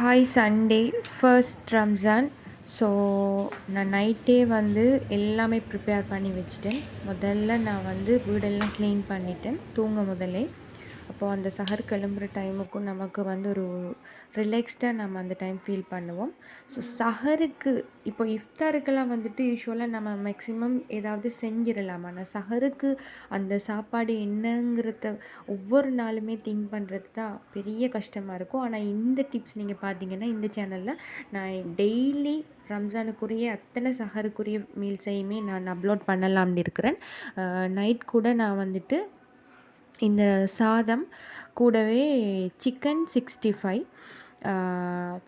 Hi Sunday first Ramzan so நான் நைட்டே வந்து எல்லாமே ப்ரிப்பேர் பண்ணி வச்சுட்டேன். முதல்ல நான் வந்து வீடெல்லாம் க்ளீன் பண்ணிட்டேன். தூங்க முதலே அப்போது அந்த சஹர் கிளம்புற டைமுக்கும் நமக்கு வந்து ஒரு ரிலாக்ஸ்டாக நம்ம அந்த டைம் ஃபீல் பண்ணுவோம். ஸோ சஹருக்கு இப்போ இஃப்தாருக்கெல்லாம் வந்துட்டு யூஸ்வலாக நம்ம மேக்ஸிமம் ஏதாவது செஞ்சிடலாம்? ஆனால் சஹருக்கு அந்த சாப்பாடு என்னங்கிறத ஒவ்வொரு நாளுமே திங்க் பண்ணுறது தான் பெரிய கஷ்டமாக இருக்கும். ஆனால் இந்த டிப்ஸ் நீங்கள் பார்த்தீங்கன்னா இந்த சேனலில் நான் டெய்லி ரம்ஜானுக்குரிய அத்தனை சஹருக்குரிய மீல்ஸையுமே நான் அப்லோட் பண்ணலாம்னு இருக்கிறேன். நைட் கூட நான் வந்துட்டு இந்த சாதம் கூடவே chicken sixty five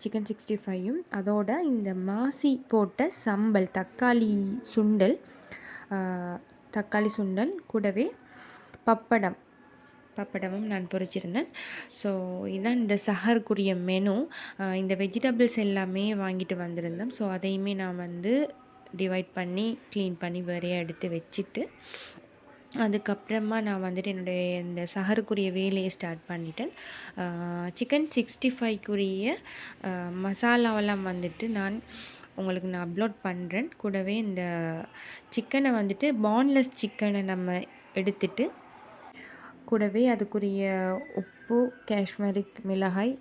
chicken sixty ஃபைவும் அதோட இந்த மாசி போட்ட சம்பல் தக்காளி சுண்டல் தக்காளி சுண்டல் கூடவே பப்படம். பப்படமும் நான் பொறிச்சிருந்தேன். ஸோ இதுதான் இந்த சஹருக்குரிய மெனு இந்த வெஜிடபிள்ஸ் எல்லாமே வாங்கிட்டு வந்திருந்தேன். ஸோ அதையுமே நான் வந்து டிவைட் பண்ணி க்ளீன் பண்ணி வேறையாக எடுத்து வச்சுட்டு அதுக்கப்புறமா நான் வந்துட்டு என்னுடைய இந்த சஹருக்குரிய வேலையை ஸ்டார்ட் பண்ணிட்டேன். சிக்கன் சிக்ஸ்டி ஃபைவ்க்குரிய மசாலாவெல்லாம் வந்துட்டு நான் உங்களுக்கு நான் அப்லோட் பண்ணுறேன் கூடவே இந்த சிக்கனை வந்துட்டு பான்லெஸ் சிக்கனை நம்ம எடுத்துட்டு கூடவே அதுக்குரிய உப்பு காஷ்மீரிக் மிளகாய்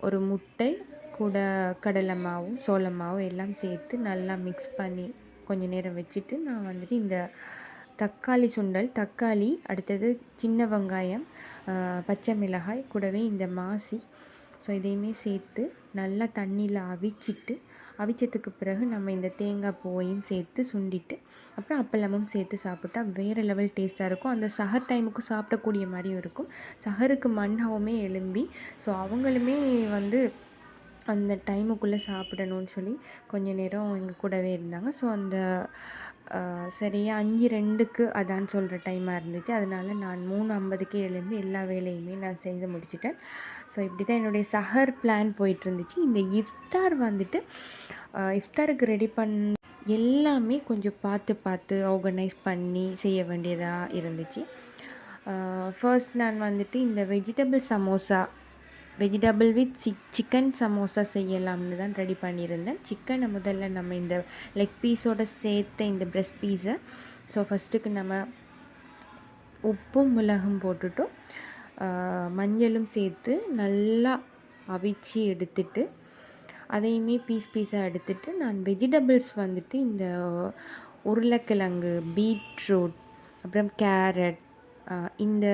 ஒரு முட்டை கூட கடலை மாவும் சோள எல்லாம் சேர்த்து நல்லா மிக்ஸ் பண்ணி கொஞ்சம் நேரம் வச்சுட்டு நான் வந்துட்டு இந்த தக்காளி சுண்டல் தக்காளி அடுத்தது சின்ன வெங்காயம் பச்சை மிளகாய் கூடவே இந்த மாசி. ஸோ இதையுமே சேர்த்து நல்லா தண்ணியில் அவிச்சிட்டு அவிச்சதுக்கு பிறகு நம்ம இந்த தேங்காய் பூவையும் சேர்த்து சுண்டிட்டு அப்புறம் அப்பளமும் சேர்த்து சாப்பிட்டா வேறு லெவல் டேஸ்ட்டாக இருக்கும். அந்த சஹர் டைமுக்கு சாப்பிடக்கூடிய மாதிரியும் இருக்கும். சஹருக்கு மண்ணாவுமே எழும்பி ஸோ அவங்களுமே வந்து அந்த டைமுக்குள்ளே சாப்பிடணும்னு சொல்லி கொஞ்ச நேரம் எங்கள் கூடவே இருந்தாங்க. ஸோ அந்த சரியாக அஞ்சு ரெண்டுக்கு அதான் சொல்கிற டைமாக இருந்துச்சு. அதனால நான் மூணு ஐம்பதுக்கே எழும்பி எல்லா வேலையுமே நான் செய்து முடிச்சிட்டேன். ஸோ இப்படி தான் என்னுடைய சஹர் பிளான் போயிட்டுருந்துச்சு. இந்த இஃப்தார் வந்துட்டு இஃப்தாருக்கு ரெடி பண் எல்லாமே கொஞ்சம் பார்த்து பார்த்து ஆர்கனைஸ் பண்ணி செய்ய வேண்டியதாக இருந்துச்சு. ஃபர்ஸ்ட் நான் வந்துட்டு இந்த vegetable samosa vegetable with chick chicken samosa செய்யலாம்னு தான் ரெடி பண்ணியிருந்தேன். சிக்கனை முதல்ல நம்ம இந்த லெக் பீஸோடு சேர்த்த இந்த ப்ரெஸ் பீஸை ஸோ ஃபஸ்ட்டுக்கு நம்ம உப்பும் மிளகும் போட்டுட்டோம். மஞ்சளும் சேர்த்து நல்லா அவிச்சு எடுத்துட்டு அதையுமே பீஸ் பீஸாக எடுத்துட்டு நான் வெஜிடபிள்ஸ் வந்துட்டு இந்த உருளைக்கிழங்கு பீட்ரூட் அப்புறம் கேரட் இந்த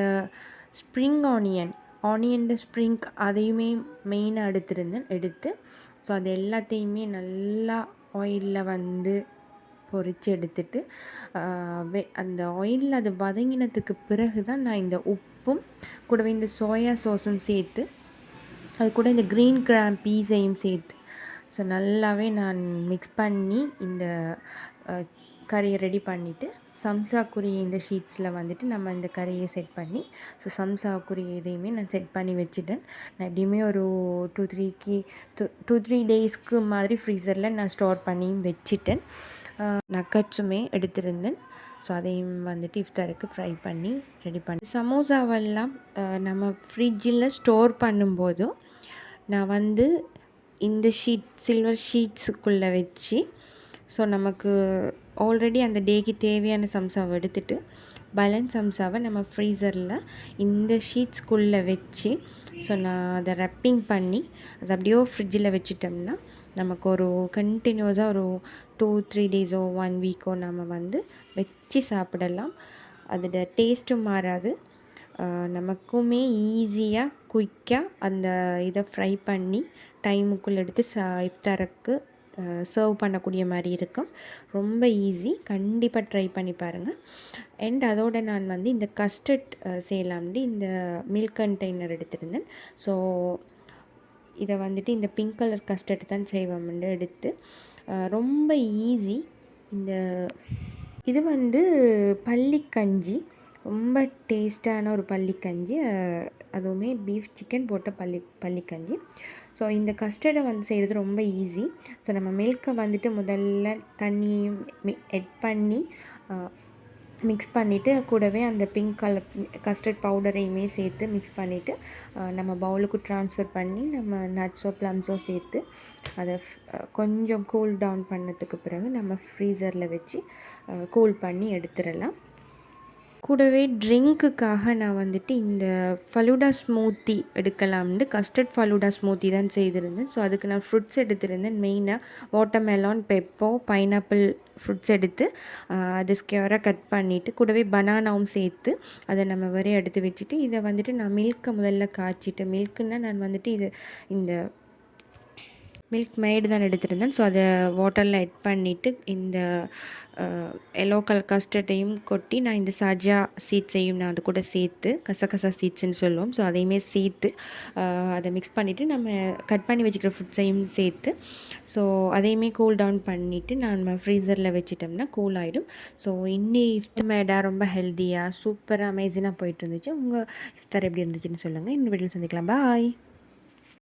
ஸ்ப்ரிங் ஆனியன் ஆனியன் ஸ்ப்ரிங்க் அதையுமே மெயினாக எடுத்திருந்தேன் எடுத்து ஸோ அது எல்லாத்தையுமே நல்லா ஆயிலில் வந்து பொறிச்சு எடுத்துட்டு வெ அந்த ஆயிலில் அது வதங்கினதுக்கு பிறகு தான் நான் இந்த உப்பும் கூடவே இந்த சோயா சோஸும் சேர்த்து அது கூட இந்த க்ரீன் கிராம் பீஸையும் சேர்த்து ஸோ நல்லாவே நான் மிக்ஸ் பண்ணி இந்த கறியை ரெடி பண்ணிவிட்டு சம்சாக்குரிய இந்த ஷீட்ஸில் வந்துட்டு நம்ம இந்த கறியை செட் பண்ணி ஸோ சம்சாக்குரிய இதையுமே நான் செட் பண்ணி வச்சுட்டேன். நான் எப்படியுமே ஒரு டூ த்ரீக்கு டூ டூ த்ரீ டேஸ்க்கு மாதிரி ஃப்ரீசரில் நான் ஸ்டோர் பண்ணியும் வச்சுட்டேன். நக்கட்ஸுமே எடுத்திருந்தேன். ஸோ அதையும் வந்துட்டு இஃப்தாருக்கு ஃப்ரை பண்ணி ரெடி பண்ணி. சமோசாவெல்லாம் நம்ம ஃப்ரிட்ஜில் ஸ்டோர் பண்ணும்போதும் நான் வந்து இந்த ஷீட் சில்வர் ஷீட்ஸுக்குள்ளே வச்சு ஸோ நமக்கு ஆல்ரெடி அந்த டேக்கு தேவையான சம்சாவை எடுத்துட்டு பேலன்ஸ் சம்சாவை நம்ம ஃப்ரீசரில் இந்த ஷீட்ஸ்குள்ளே வச்சு ஸோ நான் அதை ரப்பிங் பண்ணி அதை அப்படியோ ஃப்ரிட்ஜில் வச்சுட்டோம்னா நமக்கு ஒரு கண்டினியூஸாக ஒரு டூ த்ரீ டேஸோ ஒன் வீக்கோ நம்ம வந்து வச்சு சாப்பிடலாம். அதோட டேஸ்ட்டும் மாறாது. நமக்குமே ஈஸியாக குயிக்காக அந்த இதை ஃப்ரை பண்ணி டைமுக்குள்ளே எடுத்து சா இஃப்தாருக்கு சர்வ் பண்ணக்கூடிய மாதிரி இருக்கும். ரொம்ப ஈஸி கண்டிப்பாக ட்ரை பண்ணி பாருங்கள் அண்ட் அதோடு நான் வந்து இந்த கஸ்டர்ட் செய்யலாம்னு இந்த மில்க் கண்டெய்னர் எடுத்திருந்தேன். ஸோ இதை வந்துட்டு இந்த பிங்க் கலர் கஸ்டர்ட் தான் செய்வோம்னு எடுத்து ரொம்ப ஈஸி இந்த இது வந்து பள்ளிக்கஞ்சி. ரொம்ப டேஸ்ட்டான ஒரு பள்ளிக்கஞ்சி அதுவுமே பீஃப் சிக்கன் போட்ட பள்ளி பள்ளிக்கஞ்சி ஸோ இந்த கஸ்டர்டை வந்து செய்கிறது ரொம்ப ஈஸி ஸோ நம்ம மில்க்கை வந்துட்டு முதல்ல தண்ணியும் எட் பண்ணி மிக்ஸ் பண்ணிவிட்டு கூடவே அந்த பிங்க் கலர் கஸ்டர்ட் பவுடரையுமே சேர்த்து மிக்ஸ் பண்ணிவிட்டு நம்ம பவுலுக்கு ட்ரான்ஸ்ஃபர் பண்ணி நம்ம நட்ஸோ ப்ளம்ஸோ சேர்த்து அதை கொஞ்சம் கூல் டவுன் பண்ணதுக்கு பிறகு நம்ம ஃப்ரீசரில் வச்சு கூல் பண்ணி எடுத்துடலாம். கூடவே ட்ரிங்க்குக்காக நான் வந்துட்டு இந்த ஃபலூடா ஸ்மூத்தி எடுக்கலாம்னு கஸ்டர்ட் ஃபலூடா ஸ்மூத்தி தான் செய்திருந்தேன். ஸோ அதுக்கு நான் ஃப்ரூட்ஸ் எடுத்திருந்தேன். மெயினாக வாட்டர்மெலான் பெப்போ பைனாப்பிள் ஃப்ரூட்ஸ் எடுத்து அது ஸ்கேராக கட் பண்ணிவிட்டு கூடவே பனானாவும் சேர்த்து அதை நம்ம வரைய எடுத்து வச்சுட்டு இதை வந்துட்டு நான் மில்க்கை முதல்ல காய்ச்சிட்டு மில்க்குன்னா நான் வந்துட்டு இது இந்த மில்க் மெய்டு தான் எடுத்திருந்தேன். ஸோ அதை வாட்டரில் எட் பண்ணிவிட்டு இந்த எல்லோ கலர் கஸ்டர்டையும் கொட்டி நான் இந்த சஜா சீட்ஸையும் நான் அது கூட சேர்த்து கசகசா சீட்ஸ்ன்னு சொல்லுவோம். ஸோ அதையுமே சேர்த்து அதை மிக்ஸ் பண்ணிவிட்டு நம்ம கட் பண்ணி வச்சுக்கிற ஃப்ரூட்ஸையும் சேர்த்து ஸோ அதையுமே கூல் டவுன் பண்ணிவிட்டு நம்ம ஃப்ரீசரில் வச்சிட்டோம்னா கூல் ஆகிடும் ஸோ இன்னி இஃப்த் மேடாக ரொம்ப ஹெல்த்தியாக சூப்பராக அமேசிங்காக போயிட்டு இருந்துச்சு. உங்கள் இஃப்தார் எப்படி இருந்துச்சுன்னு சொல்லுங்கள் இன்னும் வீட்டில் சந்திக்கலாம். பாய்